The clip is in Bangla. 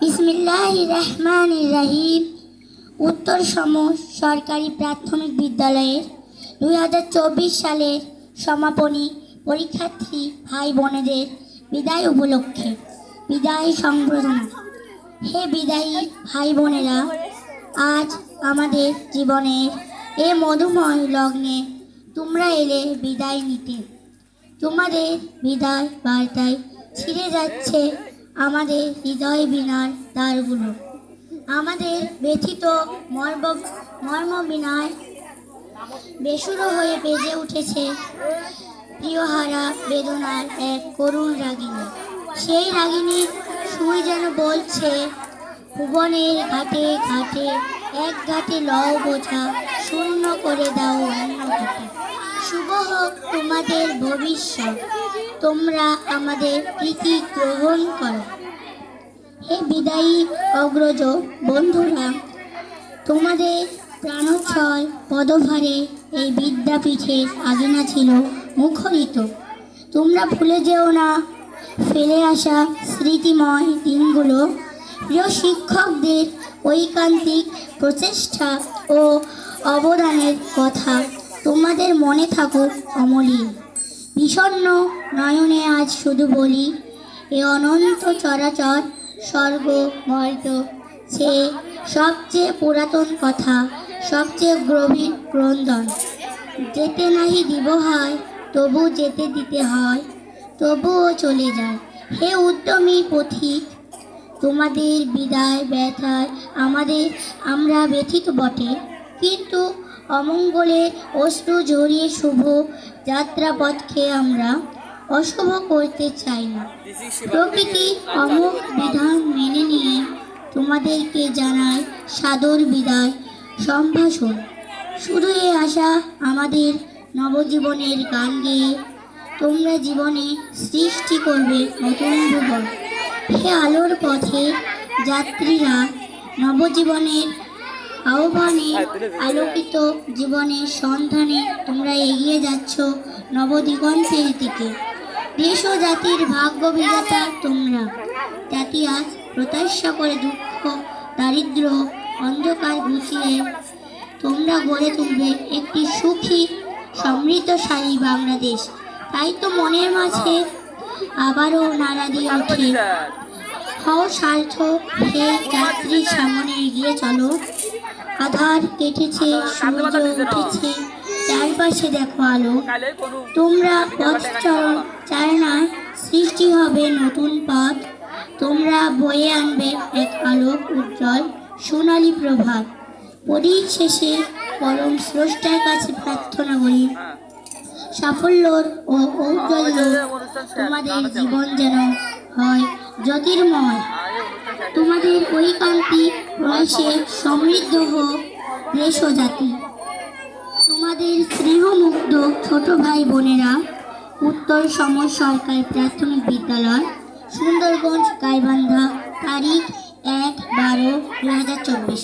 বিসমিল্লাহ রহমান রাহিম। উত্তর সম সরকারি প্রাথমিক বিদ্যালয়ের দুই হাজার চব্বিশ সালের সমাপনী পরীক্ষার্থী ভাই বোনেদের বিদায় উপলক্ষে বিদায় সংবর্ধনা। হে বিদায়ী ভাই বোনেরা, আজ আমাদের জীবনের এ মধুময় লগ্নে তোমরা এলে বিদায় নিতে। তোমাদের বিদায় বার্তায় ছিঁড়ে যাচ্ছে আমাদের হৃদয় বিনার দ্বারগুলো। আমাদের ব্যথিত মর্ম মর্ম বিনায় বেসুরো হয়ে বেজে উঠেছে প্রিয়হারা বেদনার এক করুণ রাগিনী। সেই রাগিনীর সুই যেন বলছে, ভুবনের ঘাটে ঘাটে, এক ঘাটে লও বোঝা, শূন্য করে দাও অন্য ঘাটে। শুভ হোক তোমাদের ভবিষ্যৎ, তোমরা আমাদের প্রীতি গ্রহণ করো। হে বিদায়ী অগ্রজ বন্ধুরা, তোমাদের প্রাণোচ্ছল পদভারে এই বিদ্যাপীঠের আগিনা ছিল মুখরিত। তোমরা ভুলে যেও না ফেলে আসা স্মৃতিময় দিনগুলো প্রিয় শিক্ষকদের ঐকান্তিক প্রচেষ্টা ও অবদানের কথা তোমাদের মনে থাকুক অমলিন। বিষণ্ণ নয়নে আজ শুধু বলি, এ অনন্ত চরাচর স্বর্গ মর্ত, সে সবচেয়ে পুরাতন কথা, সবচেয়ে গভীর ক্রন্দন। যেতে নাহি দিব হয় তবু যেতে দিতে হয়। তবুও চলে যায়। হে উদ্যমী পথিক, তোমাদের বিদায় ব্যথায় আমাদের, আমরা ব্যথিত বটে। কিন্তু অমঙ্গলে অশ্রু ঝরিয়ে শুভ যাত্রাপথকে আমরা অশুভ করতে চাই না। প্রকৃতি অমুক বিধান মেনে নিয়ে তোমাদেরকে জানায় সাদর বিদায় সম্ভাষণ। শুধু এই আশা আমাদের নবজীবনের গান গেয়ে তোমরা জীবনে সৃষ্টি করবে নতুন ভুবন হে আলোর পথে যাত্রীরা, নবজীবনের আহ্বানে আলোকিত জীবনের সন্ধানে তোমরা এগিয়ে যাচ্ছ নবদিগন্তের দিকে। দেশ ও জাতির ভাগ্য বিধাতা তোমরা। জাতি আজ প্রত্যাশা করে দুঃখ দারিদ্র অন্ধকার ঘুষিয়ে তোমরা গড়ে তুলবে একটি সুখী, সমৃদ্ধশালী বাংলাদেশ। তাই তো মনের মাঝে আবারও নাড়া দিয়ে ওঠে হও স্বার্থ হে যাত্রীর সামনে এগিয়ে চলো। আধার কেটেছে, সূর্য উঠেছে, চারপাশে দেখো আলো। তোমরা পথ চরণ চারণায় সৃষ্টি হবে নতুন পথ। তোমরা বয়ে আনবে এক আলোক উজ্জ্বল, সোনালী প্রভাত পরিশেষে পরম স্রষ্টার কাছে প্রার্থনা করি। সাফল্যর ও ঔজ্জ্বল্য তোমাদের জীবন যেন হয় জ্যোতির্ময়। তোমাদের ঐকান্তিক প্রয়াসে সমৃদ্ধ হোক দেশ ও জাতি। তোমাদের স্নেহমুগ্ধ ছোট ভাই বোনেরা উত্তর সম সরকারি প্রাথমিক বিদ্যালয় সুন্দরগঞ্জ গাইবান্ধা তারিখ এক বারো দু হাজার চব্বিশ।